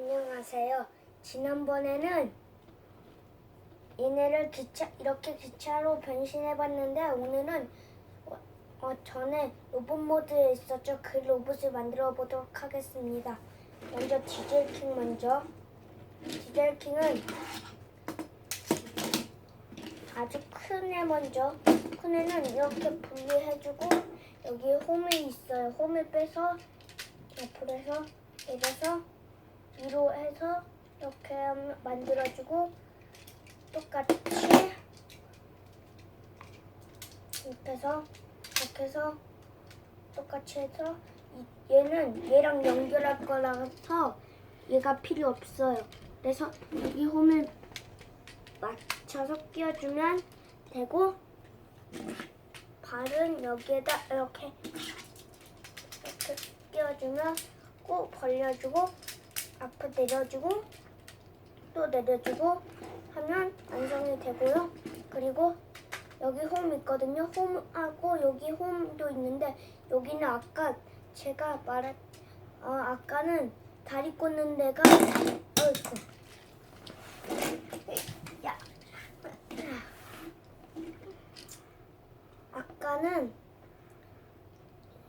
안녕하세요. 지난번에는 얘네를 기차 이렇게 기차로 변신해봤는데 오늘은 어, 어, 전에 로봇 모드에 있었죠. 그 로봇을 만들어 보도록 하겠습니다. 먼저 디젤킹 먼저. 디젤킹은 아주 큰 애 먼저. 큰 애는 이렇게 분리해주고 여기 홈이 있어요. 홈을 빼서 옆으로 해서 내려서 해서 이렇게 만들어주고 똑같이 이렇게 해서 이렇게 해서 똑같이 해서 이- 얘는 얘랑 연결할 거라서 얘가 필요 없어요. 그래서 여기 홈을 맞춰서 끼워주면 되고 발은 여기에다 이렇게 이렇게 끼워주면 꼭 벌려주고 앞으로 내려주고 또 내려주고 하면 완성이 되고요. 그리고 여기 홈 있거든요. 홈하고 여기 홈도 있는데 여기는 아까 제가 말한 어, 아까는 다리 꽂는 데가 어이구 야 아까는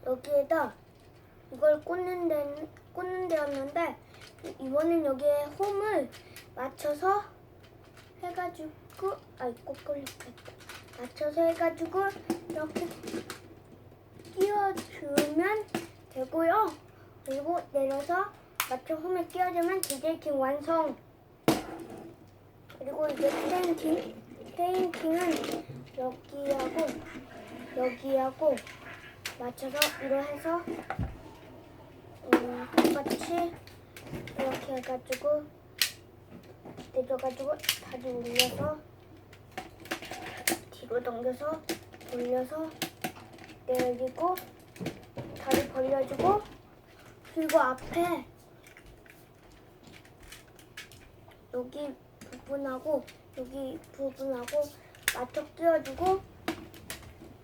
여기에다 이걸 꽂는 데 꽂는 데였는데 이번엔 여기에 홈을 맞춰서 해가지고 아이 꼭 걸렸겠다. 맞춰서 해가지고 이렇게 끼워주면 되고요. 그리고 내려서 맞춰 홈에 끼워주면 디젤킹 완성. 그리고 이제 트레인킹 트레인킹은 여기하고 여기하고 맞춰서 이로 해서 음, 똑같이 이렇게 해가지고 내려가지고 다리 올려서 뒤로 당겨서 올려서 내리고 다리 벌려주고 그리고 앞에 여기 부분하고 여기 부분하고 맞춰 끼워주고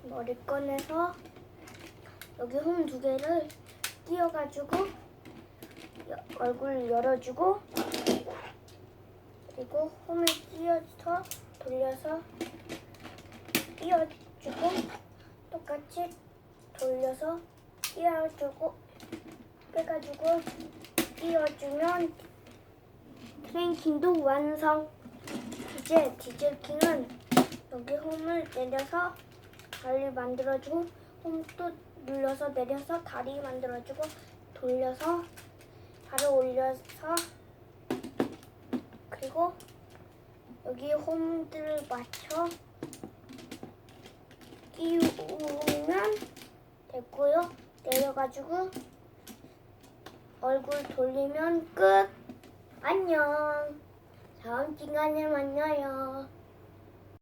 머리 꺼내서 여기 홈 두 개를 끼워가지고 여- 얼굴 열어주고 그리고 홈을 끼워서 돌려서 끼워주고 똑같이 돌려서 끼워주고 빼가지고 끼워주면 트레인킹도 완성. 이제 디젤킹은 여기 홈을 내려서 다리 만들어주고 홈또 눌러서 내려서 다리 만들어주고 돌려서 발을 올려서 그리고 여기 홈들을 맞춰 끼우면 됐고요. 내려가지고 얼굴 돌리면 끝. 안녕. 다음 시간에 만나요.